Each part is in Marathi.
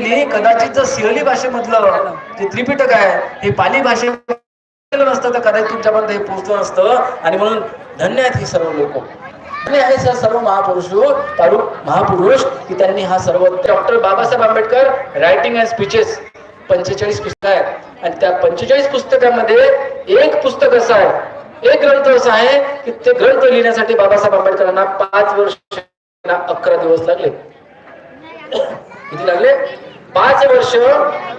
केली कदाचित जर सिंहली भाषेमधलं जे त्रिपिटक आहे हे पाली भाषे नसतं तर कदाचित तुमच्यापर्यंत हे पोहोचलं नसतं. आणि म्हणून धन्य आहेत हे सर्व लोक. धन्य आहे सर सर्व महापुरुष महापुरुष की त्यांनी हा सर्व doctor Babasaheb Ambedkar writing and speeches पंचेचाळीस पुस्तक आहेत. आणि त्या पंचेचाळीस पुस्तकामध्ये एक पुस्तक असं आहे एक ग्रंथ असा आहे की ते ग्रंथ लिहिण्यासाठी बाबासाहेब आंबेडकरांना पाच वर्ष अकरा दिवस लागले. किती लागले? पाच वर्ष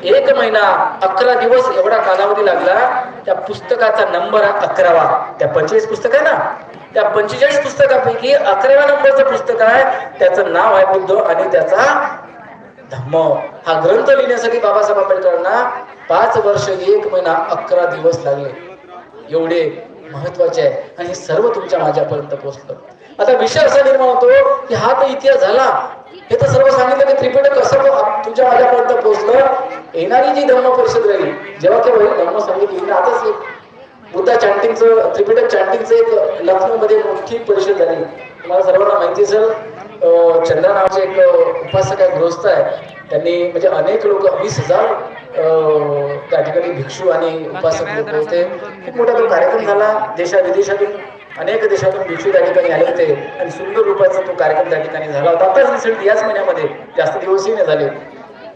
एक महिना अकरा दिवस एवढा कालावधी लागला. त्या पुस्तकाचा नंबर हा अकरावा. त्या पंचेचाळीस पुस्तक आहे ना? त्या पंचेचाळीस पुस्तकापैकी अकराव्या नंबरचं पुस्तक आहे. त्याचं नाव आहे बुद्ध आणि त्याचा धम्म. हा ग्रंथ लिहिण्यासाठी बाबासाहेब आंबेडकरांना पाच वर्ष एक महिना अकरा दिवस लागले. एवढे महत्त्वाचे आहे. आणि हे सर्व तुमच्या माझ्यापर्यंत पोहोचलं. आता विषय असा निर्माण होतो की हा तर इतिहास झाला. हे तर सर्व सांगितलं की त्रिपिटक कसं तुझ्या माझ्यापर्यंत पोहोचलं? येणारी जी धर्म परिषद राहील जेव्हा केव्हा धर्म संगीत येईल आताच एक बुद्धा चॅन्टिंगचं त्रिपिटक चॅन्टिंगचं एक लखनौ मध्ये मोठी परिषद झाली. तुम्हाला सर्वांना माहिती असेल चंद्रा नावाचे एक उपासक आहे गृहस्थ आहे त्यांनी म्हणजे अनेक लोक वीस हजार त्या ठिकाणी भिक्षू आणि उपासक लोक होते. खूप मोठा तो कार्यक्रम झाला देशा विदेशातून अनेक देशातून भिक्षू त्या ठिकाणी आले होते आणि सुंदर रूपाचा तो कार्यक्रम त्या ठिकाणी झाला होता. आताच रिसेंट याच महिन्यामध्ये जास्त दिवसही नाही झाले.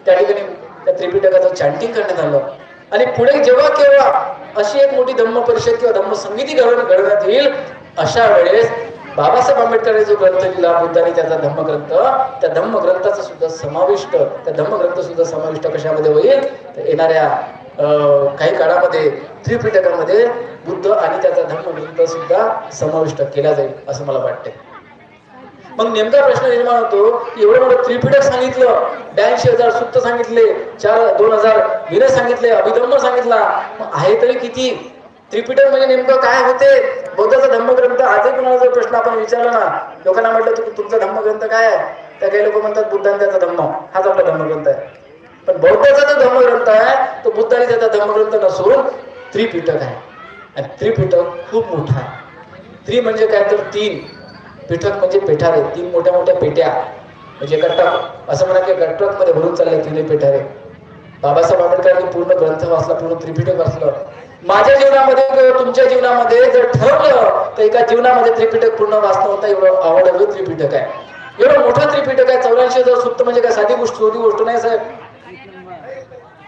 त्या ठिकाणी त्या त्रिपिटकाचं चॅन्टिंग करण्यात आलं. आणि पुढे जेव्हा केव्हा अशी एक मोठी धम्म परिषद किंवा धम्म समिती घडवून घडवण्यात येईल अशा वेळेस बाबासाहेब आंबेडकरांनी जो ग्रंथ लिहिला बुद्धाने त्याचा धम्मग्रंथ त्या धम्मग्रंथाचा सुद्धा समाविष्ट त्या धम्मग्रंथ सुद्धा समाविष्ट कशामध्ये होईल? तर येणाऱ्या काही काळामध्ये त्रिपिटकामध्ये बुद्ध आणि त्याचा धम्मग्रंथ सुद्धा समाविष्ट केला जाईल असं मला वाटतंय. मग नेमका प्रश्न निर्माण होतो एवढं मोठं त्रिपिटक सांगितलं ब्याऐंशी हजार सुप्त सांगितले चार दोन हजार विनय सांगितले अभिधम्म सांगितला मग आहे तरी किती? त्रिपिटक म्हणजे नेमकं काय होते? बौद्धाचा धम्मग्रंथ आजही कुणाला जर प्रश्न आपण विचारला ना लोकांना म्हटलं तुमचा धम्मग्रंथ काय आहे? त्या काही लोक म्हणतात बुद्धांचा धम्म हाच आपला धम्मग्रंथ आहे. पण बौद्धाचा जो धर्मग्रंथ आहे तो बुद्धाने त्याचा धर्मग्रंथ नसून त्रिपिटक आहे. आणि त्रिपिटक खूप मोठा आहे. त्रि म्हणजे काय तर तीन. पिठक म्हणजे पेठारे. तीन मोठ्या मोठ्या पेट्या. म्हणजे कट्टक असं म्हणा की कट्टकमध्ये भरून चालले तिने पेठारे. बाबासाहेब आंबेडकरांनी पूर्ण ग्रंथ वाचला पूर्ण त्रिपिटक वाचलं. माझ्या जीवनामध्ये किंवा तुमच्या जीवनामध्ये जर ठरवलं तर एका जीवनामध्ये त्रिपिटक पूर्ण वाचणं होता एवढं आवडलं त्रिपिटक आहे. एवढं मोठं त्रिपिटक आहे. चौऱ्याऐंशी हजार सुप्त म्हणजे काय साधी गोष्ट छोटी गोष्ट नाही साहेब.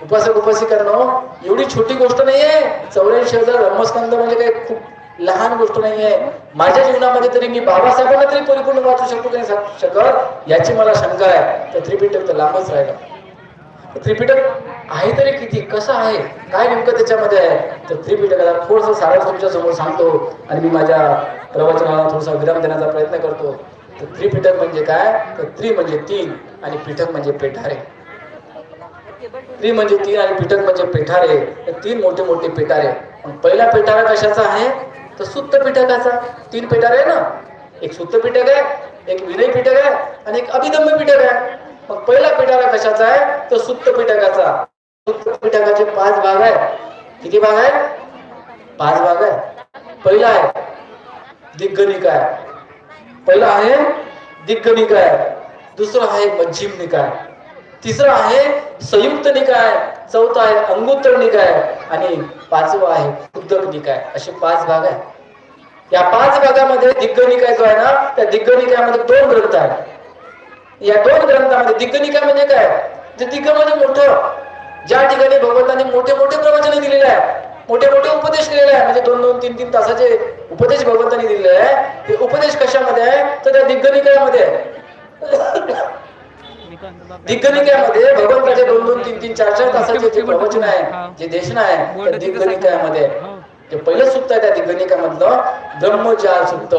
उपासक उपासी करणं हो. एवढी छोटी गोष्ट नाहीये. चौऱ्याऐंशी हजार ब्रह्मस्कंद म्हणजे काही खूप लहान गोष्ट नाहीये. माझ्या जीवनामध्ये तरी मी बाबासाहेबांना तरी परिपूर्ण वाचू शकतो की नाही शकत? याची मला शंका आहे. तर त्रिपिटक तर लांबच राहिलं. त्रिपिटक आहे तरी किती? कसं आहे? काय नेमकं त्याच्यामध्ये आहे? तर त्रिपिटकाला थोडस सारा तुमच्यासमोर सांगतो आणि मी माझ्या प्रवचनाला थोडासा विराम देण्याचा प्रयत्न करतो. तर त्रिपिटक म्हणजे काय? तर त्रि म्हणजे तीन आणि पिठक म्हणजे पेठारे. त्रि म्हणजे तीन आणि पिठक म्हणजे पेठारे तीन मोठे मोठे पेठारे. पहिला पेठारा कशाचा आहे? तर सुत्त पिठकाचा तीन पेठारे आहे ना? एक सुत्त पिठक आहे एक विनय पिठक आहे आणि एक अभिदम्य पिठक आहे मग पहिला पिठारा कशाचा आहे? तर सुत्त पिठकाचा सुत्त पिठकाचे पाच भाग आहे किती भाग आहे पाच भाग आहे पहिला आहे दिग्गनिकाय पहिला आहे दिग्गनिकाय दुसरा आहे मज्जिम निकाय तिसरं आहे संयुक्त निकाय चौथा आहे अंगुत्तर निकाय आणि पाचवा आहे उद्दक निकाय. असे पाच भाग आहे या पाच भागामध्ये दिग्ग निकाय जो आहे ना त्या दिग्ग निकायामध्ये दोन ग्रंथ आहेत. या दोन ग्रंथामध्ये दिग्ग निकाय म्हणजे काय? ते दिग्ग म्हणजे मोठं. ज्या ठिकाणी भगवंतांनी मोठे मोठे प्रवचन दिलेले आहे मोठे मोठे उपदेश दिलेले आहे म्हणजे दोन दोन तीन तीन तासाचे उपदेश भगवंतांनी दिलेले आहे ते उपदेश कशामध्ये आहे? तर त्या दिग्ग निकायामध्ये आहे. दिग्गनिकायामध्ये भगवंताचे दोन दोन तीन तीन चार चार तासाचे जे प्रवचन आहे जे देशना आहे त्या दिग्गनिकायामध्ये जे पहिलं सुत्त आहे त्या दिग्गनिकामधलं ब्रह्मचार सुत्त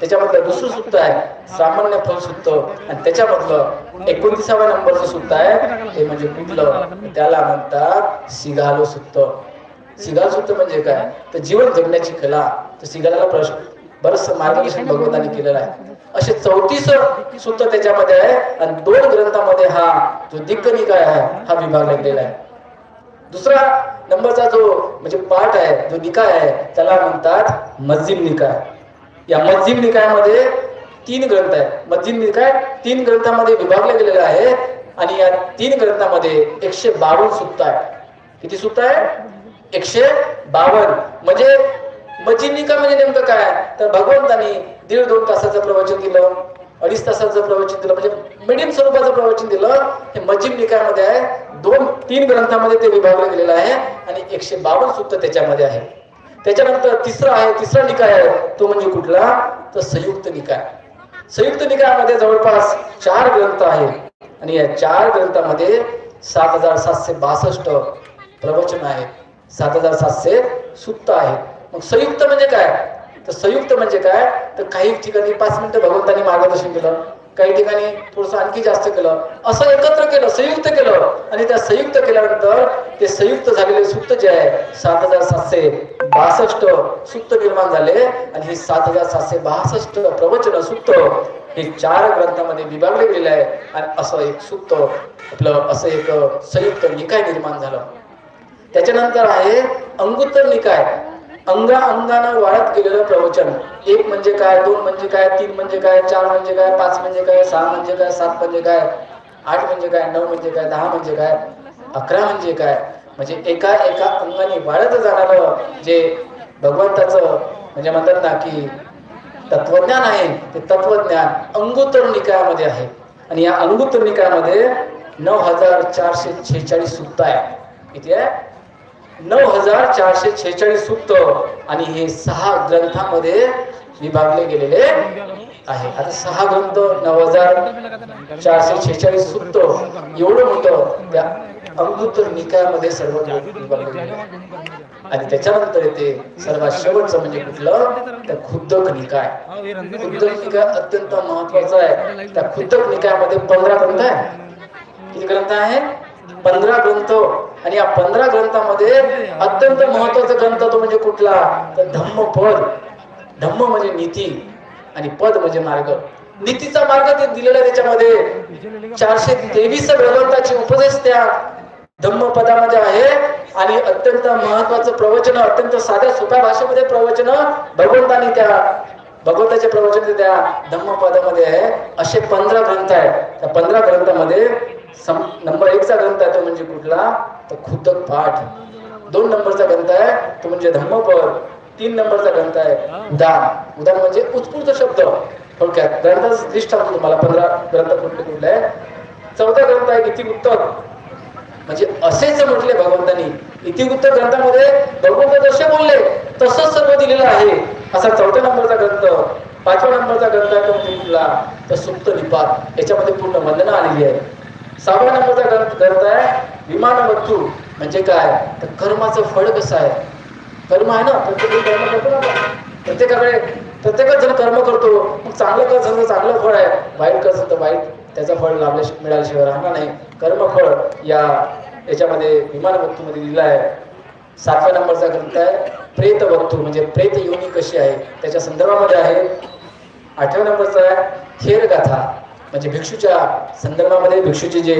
त्याच्यामधलं दुसरं सुत्त आहे सामान्य फल सुत्त आणि त्याच्यामधलं एकोणतीसाव्या नंबरचं सुत्त आहे ते म्हणजे कुठलं? त्याला म्हणतात सिगालो सुत्त सिगाल सुत्त म्हणजे काय? तर जीवन जगण्याची कला. तर सिगाला प्रश्न बरंच मार्गदर्शन भगवंतांनी केलेलं आहे. असे चौतीस सूत्र त्याच्यामध्ये आहे आणि दोन ग्रंथामध्ये हा जो दिग्गनिकाय आहे हा विभागला गेलेला आहे. दुसरा नंबरचा जो म्हणजे पाठ आहे जो निकाय आहे त्याला म्हणतात मज्जिम निकाय. या मज्जिम निकायामध्ये तीन ग्रंथ आहेत. मज्जिम निकाय तीन ग्रंथामध्ये विभागले गेलेले आहे आणि या तीन ग्रंथामध्ये एकशे बावन्न सुत्त आहे किती सुत्त आहे एकशे बावन्न. म्हणजे मजिनिका म्हणजे नेमकं काय? तर भगवंतांनी दीड दोन तासाचं प्रवचन दिलं अडीच तासाचं प्रवचन दिलं म्हणजे मिडियम स्वरूपाचं प्रवचन दिलं. हे मजिम निकायमध्ये आहे. दोन तीन ग्रंथामध्ये ते विभागलं गेलेलं आहे आणि एकशे बावन्न सुत्त त्याच्यामध्ये आहे. त्याच्यानंतर तिसरा आहे तिसरा निकाय आहे. तो म्हणजे कुठला? तर संयुक्त निकाय संयुक्त निकायामध्ये जवळपास चार ग्रंथ आहेत. आणि या चार ग्रंथामध्ये सात हजार सातशे बासष्ट प्रवचन आहेत. सात हजार सातशे सुत्त आहेत. मग संयुक्त म्हणजे काय? तर संयुक्त म्हणजे काय? तर काही ठिकाणी पाच मिनिटं भगवंतांनी मार्गदर्शन केलं काही ठिकाणी थोडस आणखी जास्त केलं असं एकत्र केलं संयुक्त केलं. आणि त्या संयुक्त केल्यानंतर ते संयुक्त झालेले सुत्त जे आहे सात हजार सातशे बासष्ट सुत्त निर्माण झाले. आणि हे सात हजार सातशे बासष्ट प्रवचन सुत्त हे चार ग्रंथामध्ये विभागले गेलेले आहे. आणि असं एक सुत्त आपलं असं एक संयुक्त निकाय निर्माण झालं. त्याच्यानंतर आहे अंगुत्तर निकाय. अंगा अंगानं वाढत गेलेलं प्रवचन एक म्हणजे काय दोन म्हणजे काय तीन म्हणजे काय चार म्हणजे काय पाच म्हणजे काय सहा म्हणजे काय सात म्हणजे काय आठ म्हणजे काय नऊ म्हणजे काय दहा म्हणजे काय अकरा म्हणजे काय म्हणजे एका एका अंगाने वाढत जाणारं जे भगवंताचं म्हणजे म्हणतात ना की तत्वज्ञान आहे ते तत्वज्ञान अंगुत्तर निकायामध्ये आहे आणि या अंगुत्तर निकायामध्ये नऊ हजार चारशे छेचाळीस सुद्धा आहे किती आहे नऊ हजार चारशे छेचाळीस सूक्त आणि हे सहा ग्रंथामध्ये विभागले गेलेले आहे. आता सहा ग्रंथ नऊ हजार चारशे छेचाळीस सूक्त एवढं मोठं त्या अंगुत्तर निकायामध्ये सर्व विभागले गेले. आणि त्याच्यानंतर येते सर्वात शेवटचं म्हणजे कुठलं? त्या खुद्दक निकाय. खुद्दक निकाय अत्यंत महत्त्वाचा आहे. त्या खुद्दक निकायामध्ये पंधरा ग्रंथ आहे किती ग्रंथ आहे पंधरा ग्रंथ आणि या पंधरा ग्रंथामध्ये अत्यंत महत्त्वाचा ग्रंथ तो म्हणजे कुठला? तर धम्म पद. धम्म म्हणजे नीती आणि पद म्हणजे मार्ग. नीतीचा मार्ग ते दिलेला त्याच्यामध्ये. चारशे तेवीस भगवंताचे उपदेश त्या धम्मपदामध्ये आहे. आणि अत्यंत महत्वाचं प्रवचन अत्यंत साध्या सोप्या भाषेमध्ये प्रवचन भगवंतानी त्या भगवंताचे प्रवचन त्या धम्मपदामध्ये आहे. असे पंधरा ग्रंथ आहेत. त्या पंधरा ग्रंथामध्ये नंबर एकचा ग्रंथ आहे तो म्हणजे कुठला? तर खुद्दक पाठ. दोन नंबरचा ग्रंथ आहे तो म्हणजे धम्मपद. तीन नंबरचा ग्रंथ आहे उदान. उदान म्हणजे उत्स्फूर्त शब्द. थोडक्यात ग्रंथाचं लिस्ट तुम्हाला पंधरा ग्रंथ कुठले कुठले आहे चौथा ग्रंथ आहे इति उत्तर म्हणजे असेच म्हटले भगवंतांनी इतिवृत्त ग्रंथामध्ये भगवंत जसे बोलले तसंच सर्व दिलेलं आहे. असा चौथ्या नंबरचा ग्रंथ पाचव्या नंबरचा ग्रंथ आहे तो म्हणजे कुठला? तर सुप्त निपात. याच्यामध्ये पूर्ण वंदना आलेली आहे. सहाव्या नंबरचा ग्रंथ ग्रंथ आहे विमानवस्तू म्हणजे काय? तर कर्माचं फळ कसं आहे? कर्म आहे ना? प्रत्येक कर्म करतो ना प्रत्येकाकडे प्रत्येकच जण कर्म करतो मग चांगलं कर तर चांगलं फळ आहे. वाईट कर तर वाईट. त्याचं फळ लाभल्या मिळाल्याशिवाय राहणार नाही. कर्मफळ या याच्यामध्ये विमानवस्तूमध्ये दिलं आहे. सातव्या नंबरचा ग्रंथ आहे. प्रेत वक्तू म्हणजे प्रेत योनी कशी आहे? त्याच्या संदर्भामध्ये आहे. आठव्या नंबरचा आहे. थेर गाथा म्हणजे भिक्षूच्या संदर्भामध्ये भिक्षूचे जे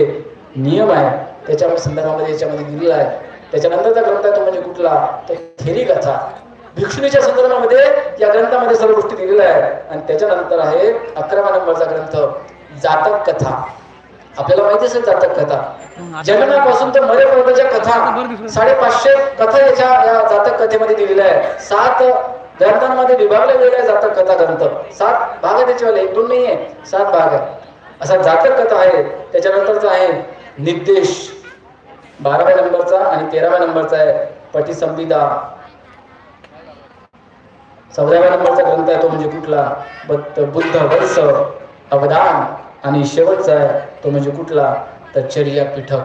नियम आहे त्याच्या संदर्भामध्ये याच्यामध्ये दिलेला आहे. त्याच्यानंतरचा ग्रंथ आहे तो म्हणजे कुठला? तर थेरी गाथा भिक्षुणीच्या संदर्भामध्ये या ग्रंथामध्ये सर्व गोष्टी दिलेल्या आहेत. आणि त्याच्यानंतर आहे अकरावा नंबरचा ग्रंथ जातक कथा. आपल्याला माहिती असेल जातक कथा. जन्मापासून तर मरेपर्यंतच्या कथा. साडेपाचशे कथा याच्या या जातक कथेमध्ये दिलेल्या आहे सात ग्रंथांमध्ये विभागले गेलेले आहे जातक कथा ग्रंथ. सात भाग आहे त्याच्यावाले. एक दोन नाही आहे सात भाग आहे. असा जातक कथा आहे. त्याच्यानंतरचा आहे निर्देश बाराव्या नंबरचा आणि तेराव्या नंबरचा आहे पटिसंविदा चौदाव्या नंबरचा ग्रंथ आहे तो म्हणजे कुठला? बुद्ध वंश अवदान. आणि शेवटचा आहे तो म्हणजे कुठला? तर चर्या पीठक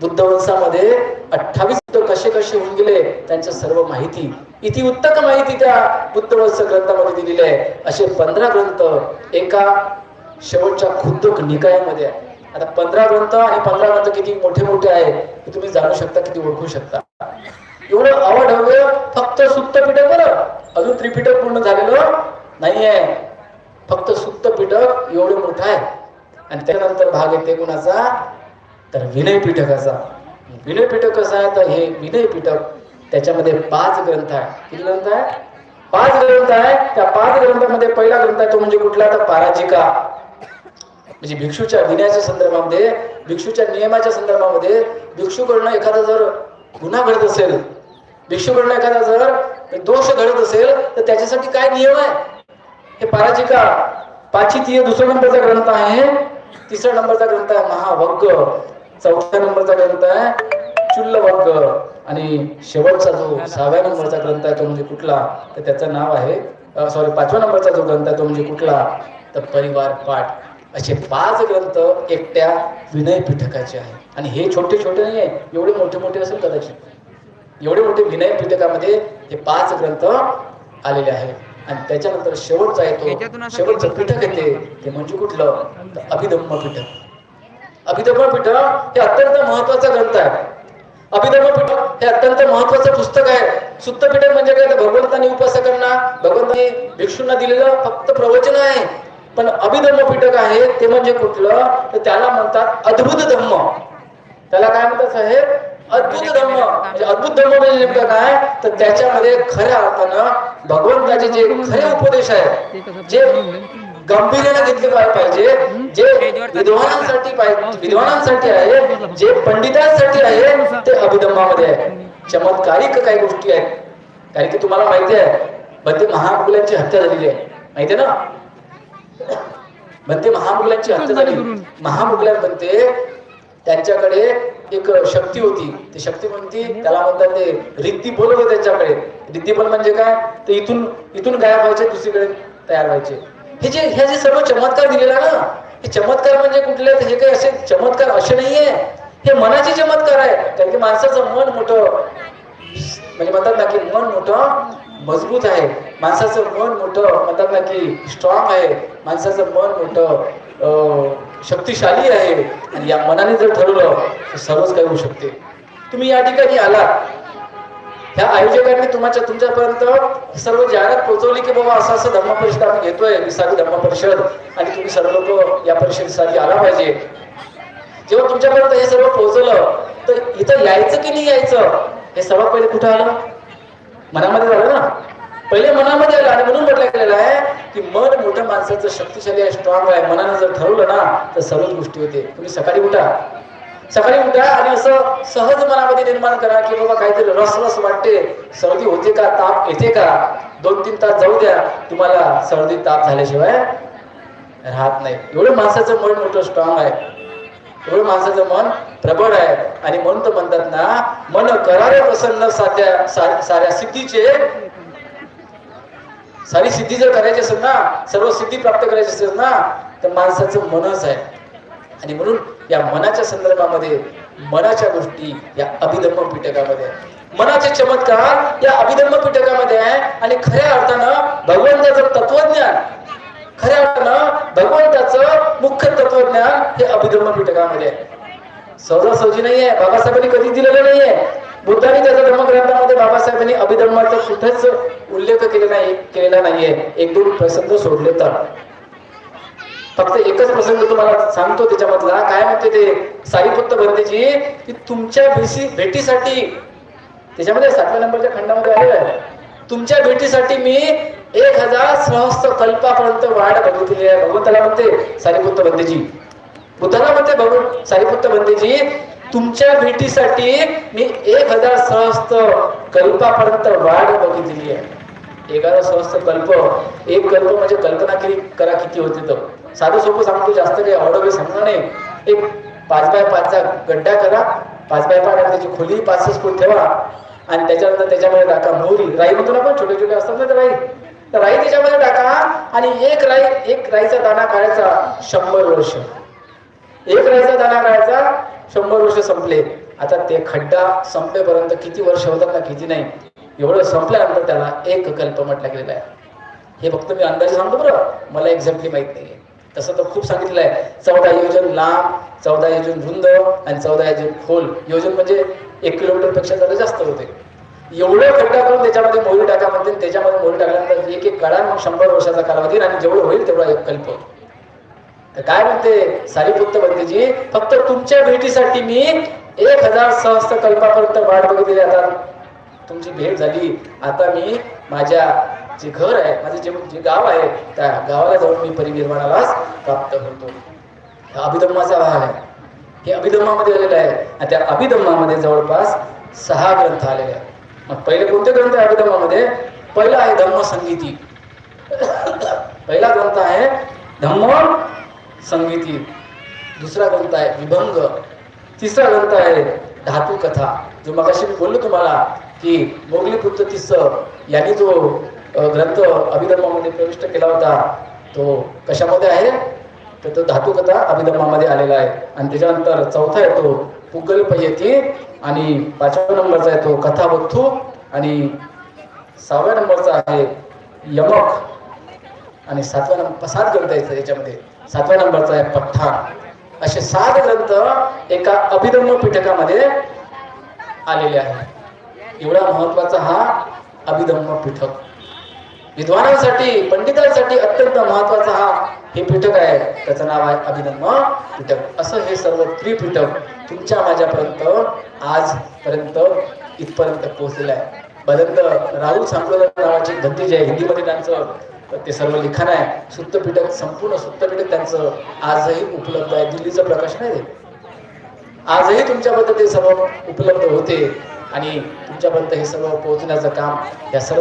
बुद्ध वंशामध्ये अठ्ठावीस कसे कसे होऊन गेले त्यांच्या सर्व माहिती. इति उत्तक माहिती त्या बुद्ध वंश ग्रंथामध्ये दिलेली आहे. असे पंधरा ग्रंथ एका शेवटच्या खुंदक निकायामध्ये आहे. आता पंधरा ग्रंथ आणि पंधरा ग्रंथ किती मोठे मोठे आहे हे तुम्ही जाणू शकता किती ओळखू शकता. एवढं अवढव्य फक्त सुप्त पीठक बरं. अजून त्रिपिटक पूर्ण झालेलं नाहीये. फक्त सुप्त पिटक एवढं मोठं आहे आणि त्यानंतर भाग येते कुणाचा? तर विनय पीठकाचा. विनय पिटक कसं आहे तर हे विनय पीठक. त्याच्यामध्ये पाच ग्रंथ आहे किती ग्रंथ आहे पाच ग्रंथ आहे त्या पाच ग्रंथामध्ये पहिला ग्रंथ आहे तो म्हणजे कुठला? तर पाराजिका. म्हणजे भिक्षूच्या विनयाच्या संदर्भामध्ये भिक्षूच्या नियमाच्या संदर्भामध्ये भिक्षूकडनं एखादा जर गुन्हा घडत असेल भिक्षूकडनं एखादा जर दोष घडत असेल तर त्याच्यासाठी काय नियम आहे? हे पराजिका पाचितीय दुसरा नंबरचा ग्रंथ आहे. तिसरा नंबरचा ग्रंथ आहे महावग्ग चौथ्या नंबरचा ग्रंथ आहे चुल्लवग्ग आणि शेवटचा जो सहाव्या नंबरचा ग्रंथ आहे तो म्हणजे कुठला? तर त्याचं नाव आहे सॉरी पाचव्या नंबरचा जो ग्रंथ आहे तो म्हणजे कुठला? तर परिवार पाठ. असे पाच ग्रंथ एकट्या विनय पीठकाचे आहे आणि हे छोटे छोटे नाही आहे एवढे मोठे मोठे असेल कदाचित. एवढे मोठे विनय पीठकामध्ये हे पाच ग्रंथ आलेले आहेत. आणि त्याच्यानंतर शेवटचा येतो शेवटचं पीठक येते ते. म्हणजे कुठलं? तर अभिधम्म पीठक. अभिधम्म पीठक हे अत्यंत महत्त्वाचा ग्रंथ आहे. अभिधम्म पीठक हे अत्यंत महत्वाचं पुस्तक आहे. सुत्त पीठक म्हणजे काय? तर भगवंतांनी उपासकांना भगवंतांनी भिक्षूंना दिलेलं फक्त प्रवचन आहे. पण अभिधम्म पीठक आहे ते म्हणजे कुठलं? तर त्याला म्हणतात अद्भुत धम्म. त्याला काय म्हणतात साहेब? अद्भुत धम्म. म्हणजे अद्भुत धम्म म्हणजे नेमकं काय? तर त्याच्यामध्ये खऱ्या अर्थानं भगवंताचे जे खरे उपदेश आहेत जे गांभीर्याने घेतले पाहिजे जे विद्वानांसाठी पाहिजे विद्वानांसाठी आहे जे पंडितांसाठी आहे ते अभिधम्मामध्ये आहे. चमत्कारिक काही गोष्टी आहेत. कारण की तुम्हाला माहिती आहे बंदी महामुलांची हत्या झालेली आहे. माहिती आहे ना? म्हणते महामुगलांची हत्या झाली. महामुगलांमध्ये त्यांच्याकडे एक शक्ती होती. ती शक्ती कोणती त्याला म्हणतात ते रिद्धी बोल होते त्यांच्याकडे. रिद्धी बोल म्हणजे काय? ते इथून इथून गायब व्हायचे दुसरीकडे तयार व्हायचे. हे जे हे जे सर्व चमत्कार दिलेला ना हे चमत्कार म्हणजे कुठले? हे काही असे चमत्कार असे नाहीये. हे मनाचे चमत्कार आहे कारण की माणसाचं मन मोठं म्हणजे म्हणतात ना की मन मोठं मजबूत आहे. माणसाचं मन मोठं म्हणतात ना की स्ट्रॉंग आहे. माणसाचं मन मोठं शक्तिशाली आहे. आणि या मनाने जर ठरवलं तर सर्वच काही होऊ शकते. तुम्ही या ठिकाणी आलात. ह्या आयोजकांनी तुमच्या तुमच्यापर्यंत सर्व जाहिरात पोहोचवली की बाबा असं असं धर्म परिषद आम्ही घेतोय विसावी धर्म परिषद. आणि तुम्ही सर्व लोक या परिषदेसाठी आला पाहिजे. जेव्हा तुमच्यापर्यंत हे सर्व पोहोचलं तर इथं यायचं की नाही यायचं? हे सर्वात पहिले कुठं आलं? मनामध्ये झालं ना. पहिले मनामध्ये आलं आणि म्हणून म्हटलं गेलेलं आहे की मन मोठं माणसाचं शक्तिशाली आहे स्ट्रॉंग आहे. मनानं जर ठरवलं ना तर सर्वच गोष्टी होते. तुम्ही सकाळी उठा. सकाळी उठा आणि असं सहज मनामध्ये निर्माण करा की बाबा काहीतरी रस रस वाटते. सर्दी होते का ताप येते का? दोन तीन तास जाऊ द्या. तुम्हाला सर्दी ताप झाल्याशिवाय राहत नाही. एवढं माणसाचं मन मोठं स्ट्रॉंग आहे. एवढं माणसाचं मन प्रबळ आहे. आणि म्हणून तर म्हणतात ना मन करारे प्रसन्न साध्या साऱ्या सिद्धीचे सारी सिद्धी जर करायची असेल ना सर्व सिद्धी प्राप्त करायची असेल ना तर माणसाचं मनच आहे. आणि म्हणून या मनाच्या संदर्भामध्ये मनाच्या गोष्टी या अभिधम्म पिटकामध्ये मनाचे चमत्कार या अभिधम्म पिटकामध्ये आहे. आणि खऱ्या अर्थानं भगवंताचं तत्वज्ञान खऱ्या अर्थानं भगवंताचं मुख्य तत्वज्ञान हे अभिधर्म पिटकामध्ये आहे. सहजासहजी नाहीये बाबासाहेबांनी कधी दिलेलं नाहीये. बुद्धांनी त्याच्या धर्मग्रंथामध्ये बाबासाहेबांनी अभिधर्माचा कुठेच उल्लेख केलेला नाही केलेला नाहीये. एक दोन प्रसंग सोडले तर. फक्त एकच प्रसंग तुम्हाला सांगतो त्याच्यामधला. काय म्हणते ते? सारीपुत्त बंदेजी की तुमच्या भेटी भेटीसाठी त्याच्यामध्ये सातव्या नंबरच्या खंडामध्ये आलेलं आहे. तुमच्या भेटीसाठी मी एक हजार सहस्त्र कल्पापर्यंत वाढ बघितलेली आहे. भगवंताला म्हणते सारीपुत्त बंदेजी बुद्धाला म्हणते भगवान सारीपुत्त बंदेजी तुमच्या भेटीसाठी मी एक हजार सहस्त्र कल्पापर्यंत वाढ बघितलेली आहे. एक हजार सहस्त्र कल्प एक कल्प म्हणजे कल्पना केली करा किती होते तर. साधं सोपं सांगतो जास्त काही अवडवे सांगणार नाही. एक पाच बाय पाचचा गड्डा करा. पाच बाय पाच आणि त्याची खोली पाच फूट ठेवा. आणि त्याच्यानंतर त्याच्यामध्ये टाका मोहरी. राई म्हणतो ना आपण छोटे छोटे असतात ना राई? तर राई त्याच्यामध्ये टाका आणि एक राई एक राईचा दाणा काढायचा शंभर वर्ष. एक राईचा दाणा काढायचा शंभर वर्ष संपले. आता ते खड्डा संपेपर्यंत किती वर्ष होतात ना किती नाही. एवढं संपल्यानंतर त्याला एक कल्प म्हटला गेलेला आहे. हे फक्त मी अंदाजे सांगतो बरं. मला एक्झॅक्टली माहीत नाहीये. तसं तर खूप सांगितलं आहे. चौदा योजन लांब चौदा योजन रुंद आणि चौदा योजन खोल. योजन म्हणजे एक किलोमीटरपेक्षा जरा जास्त होते. एवढं खड्डा करून त्याच्यामध्ये मोहरी टाका म्हणते त्याच्यामध्ये मोहरी टाकल्यानंतर एक एक काढा मग शंभर वर्षाचा कालावधी आणि जेवढं होईल तेवढा एक कल्प. तर काय म्हणते सारीपुत्त बंदीजी फक्त तुमच्या भेटीसाठी मी एक हजार सहस्त्र कल्पापर्यंत वाट बघितली आता तुमची भेट झाली. आता मी माझ्या जे घर आहे माझं जे जे गाव आहे त्या गावाला जाऊन मी परिनिर्माणालाच प्राप्त होतो. हा अभिधम्माचा भाग आहे. हे अभिधम्मामध्ये आलेलं आहे. आणि त्या अभिधम्मामध्ये जवळपास सहा ग्रंथ आलेले आहेत. मग पहिले कोणते ग्रंथ आहे अभिधर्मामध्ये? पहिला आहे धम्म संगीती पहिला ग्रंथ आहे धम्म संगीती दुसरा ग्रंथ आहे विभंग. तिसरा ग्रंथ आहे धातू कथा जो मगाशी मी बोललो तुम्हाला की मोगली पुत्र तिस्स यांनी जो ग्रंथ अभिधर्मामध्ये प्रविष्ट केला होता तो कशामध्ये आहे? तर तो धातू कथा अभिधर्मामध्ये आलेला आहे. आणि त्याच्यानंतर चौथा येतो पुगल पयती आणि पाचव्या नंबरचा आहे तो कथावथू आणि सहाव्या नंबरचा आहे यमक. आणि सातव्या नंबर सात ग्रंथ आहेत याच्यामध्ये. सातव्या नंबरचा आहे पठ्ठाण असे सात ग्रंथ एका अभिधम्म पीठकामध्ये आलेले आहेत. एवढा महत्त्वाचा हा अभिधम्म पीठक. विद्वानांसाठी पंडितांसाठी अत्यंत महत्त्वाचा हा हे पीठक आहे. त्याचं नाव आहे अभिधम्म पीठक. असं हे सर्व त्रिपीठक तुमच्या माझ्यापर्यंत आजपर्यंत इथपर्यंत पोहोचलेलं आहे. भदंत राहुल सांगोला नावाची भंती जी आहे हिंदीमध्ये त्यांचं ते सर्व लिखाण आहे. सुत्तपीठक संपूर्ण सुत्तपीठक त्यांचं आजही उपलब्ध आहे. दिल्लीचं प्रकाशन आहे ते. आजही तुमच्यापर्यंत ते सर्व उपलब्ध होते. आणि तुमच्यापर्यंत हे सर्व पोहोचण्याचं काम या सर्व